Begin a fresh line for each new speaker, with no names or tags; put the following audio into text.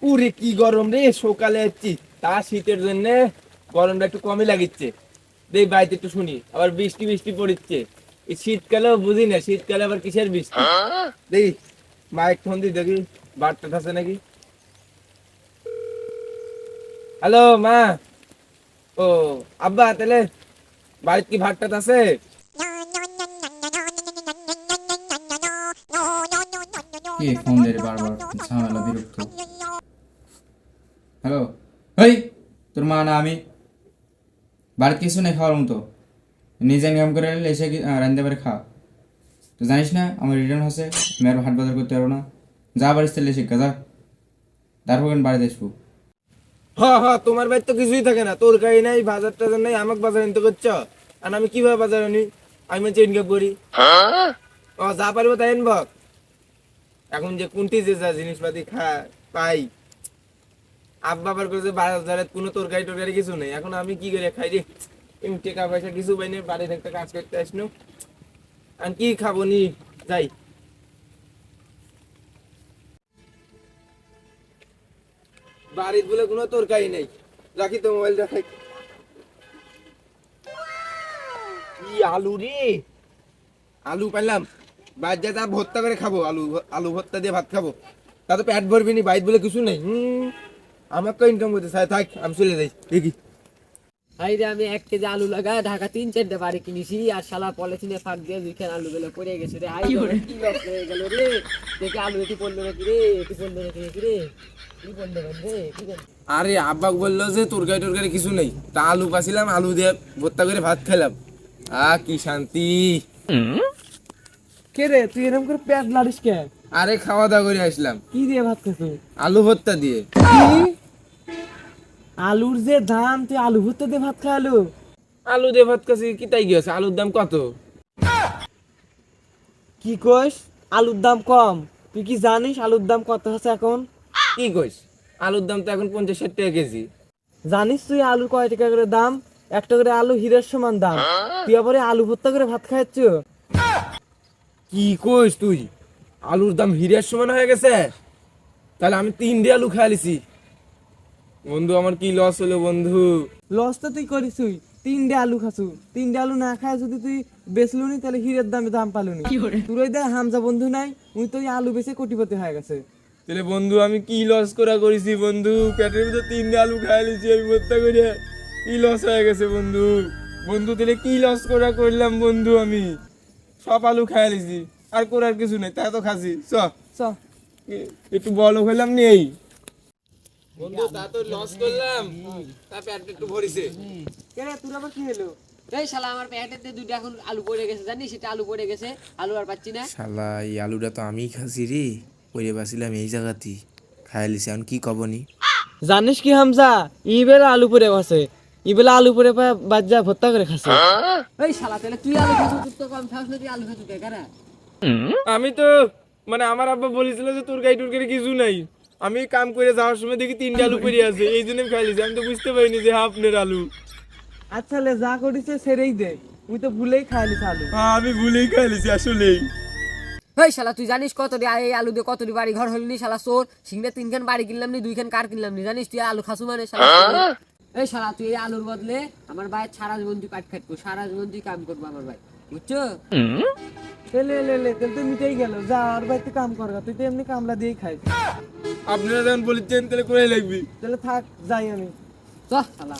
পুরে কি গরম রে সকালে যাচ্ছি তা শীতের জন্য গরমটা একটু কমই লাগিচ্ছে। দেই বাড়িতে একটু শুনি, আবার বৃষ্টি বৃষ্টি পড়ছে এই শীতকালেও বুঝি না, শীতকালে আবার কিসের বৃষ্টি? দেখি, মাইক ফোন দি, দেখি বার্তা আছে নাকি? হ্যালো, মা। ও, আব্বা, তাহলে বাড়িতে কি ভাতটা আছে
কে ফোন দেয় বারবার ঝামেলা, বিরক্ত। হ্যালো হেই তোর মা না আমি। বাড়িতে কিছু নেই খাওয়ার মতো। নিজে নিয়ম করে এলে এসে রান্ধতে পারে খা। তো জানিস না আমার রিটার্ন হচ্ছে আমি আর হাট বাজার করতে পারব না। যা বাড়ির তেলে শিক্ষা যা। তারপর বাড়িতে আসব।
হ্যাঁ হ্যাঁ তোমার বাড়িতে তো কিছুই থাকে না। তোর গাড়ি নাই বাজার টাজার নাই আমাকে বাজার আনতে করছ? আর আমি কীভাবে বাজার আনি? আমি হচ্ছে ইনকাম করি। ও যা পারব তাই আনব। এখন যে কোনটি যে যা জিনিসপাতি খা পাই। আব্বা আবার কোনো তরকারি টরকারি কিছু নেই। এখন আমি কি করে খাই রে? এমনি টাকা পয়সা কিছু পাই না, বাড়ির একটা কাজ করতে আসনো। আর কি খাব নি? যাই। বাড়ির বলে কোনো তরকারি নেই। রাখি তো মোবাইল রাখাই কি আলু রে? আলু পাইলাম। বাইর যা ভর্তা করে খাব, আলু আলু ভর্তা দিয়ে ভাত খাব। তা তো পেট ভরবি নি বাইর বলে কিছু নেই। হুম। আমাকে ইনকাম করতে চাই থাক আমি চলে যাই। দেখি।
হাই রে আমি এক কেজি আলু লাগা ঢাকা তিন চারটে বাড়ি কিনেছি আর শালা পলিথিনে ফাঁক দিয়ে দুইখান আলু গুলো পড়ে গেছে রে। হাই কি লস হয়ে গেল রে? দেখে আলু এটি পড়ল নাকি রে? এটি পড়ল নাকি নাকি রে? কি পড়ল রে? কি
আরে আব্বা বলল যে তরকারি টরকারি কিছু নেই। তা আলু পাছিলাম আলু দিয়ে ভর্তা করে ভাত খেলাম। আ কি শান্তি।
কে রে তুই এরকম করে পেট লাড়িস কে?
আরে খাওয়া দাওয়া করে আসলাম।
কি দিয়ে ভাত খাচ্ছিস
আলু ভর্তা দিয়ে।
আলুর যে দাম তুই আলু ভর্তা দিয়ে ভাত খাওয়ালো
আলু দিয়ে ভাত কাছে কি তাই গিয়েছে আলুর দাম কত?
কি কইস? আলুর দাম কম। তুই কি জানিস আলুর দাম কত আছে এখন?
কি কইস? আলুর দাম তো এখন পঞ্চাশ ষাট টাকা কেজি।
জানিস তুই আলু কয় টাকা করে দাম? একটা করে আলু হীরের সমান দাম। তুই আবার আলু ভর্তা করে ভাত খাচ্ছ
কি কইস তুই? আলুর দাম হিরের সমান হয়ে গেছে? তাহলে আমি তিন দিয়ে আলু খাইলিছি বন্ধু আমার কি লস হলো বন্ধু?
লস তো তুই করিস তুই তিনটে আলু খাসু। তিনটে আলু না খায় যদি তুই বেচলু নি তাহলে হীরের দামে দাম পালু নি। তোর ওই দেখ হামজা বন্ধু নাই উনি তো ওই আলু বেচে কোটিপতি হয়ে গেছে।
তাহলে বন্ধু আমি কি লস করা করেছি বন্ধু? পেটের ভিতরে তিন দিয়ে আলু খাইলিছি আমি ভর্তা করে। কি লস হয়ে গেছে বন্ধু? বন্ধু তাহলে কি লস করা করলাম বন্ধু আমি? সব আলু খাই লিছি আর করার কিছু নেই তাই তো খাসি। চ।
চ।
একটু বড় হইলাম নেই বন্ধু তা তো লস করলাম। তা একটু ভরিছে।
কে রে তোর আবার কি হলো?
এই শালা আমার দুটো এখন আলু পড়ে গেছে জানিস? সেটা আলু পড়ে গেছে আলু আর পাচ্ছি না।
শালা এই আলুটা তো আমি খাসি রে। পরে বাসিলাম এই জায়গাতেই। খাইলিছি এখন কি কবনি
জানিস কি হামজা? ইবেলা আলু পরে আছে ইবেলা আলু পরে বাজ্জা ভর্তা করে খাসে
এই শালা তাহলে তুই আলু তুই তো কম খাস না তুই আলু কারা।
আমি তো মানে আমার আব্বা বলেছিল যে তরকারি টরকারি কিছু নাই। আমি কাম করে যাওয়ার সময় দেখি তিনটা আলু পড়ে আছে এই জন্য আমি খাইলিছি আমি তো বুঝতে পারিনি যে আপনার আলু।
আচ্ছা লে যা করিছে সেরেই দে। তুই তো ভুলেই খাইলিস আলু।
হ্যাঁ আমি ভুলেই খাইলিছি আসলেই।
এই শালা তুই জানিস কত দিয়ে এই আলু দিয়ে কত বাড়ি ঘর হলি নি শালা সোর সিংড়ে তিনখান বাড়ি কিনলাম নি দুইখান কার কিনলাম নি জানিস তুই আলু খাসু মানে শালা এই শালা তুই এই আলুর বদলে আমার ভাই সারা জীবন তুই কাট খাটবো সারা জীবন তুই কাম করব আমার ভাই বুঝছ?
এ লে লে লে তাহলে তো মিটেই গেল যা আর ভাই তুই কাম কর গা, তুই তো এমনি কামলা দিয়েই খাইস।
আপনারা যখন বলেছেন তাহলে করে লাগবি?
তাহলে থাক যাই আমি।
চল।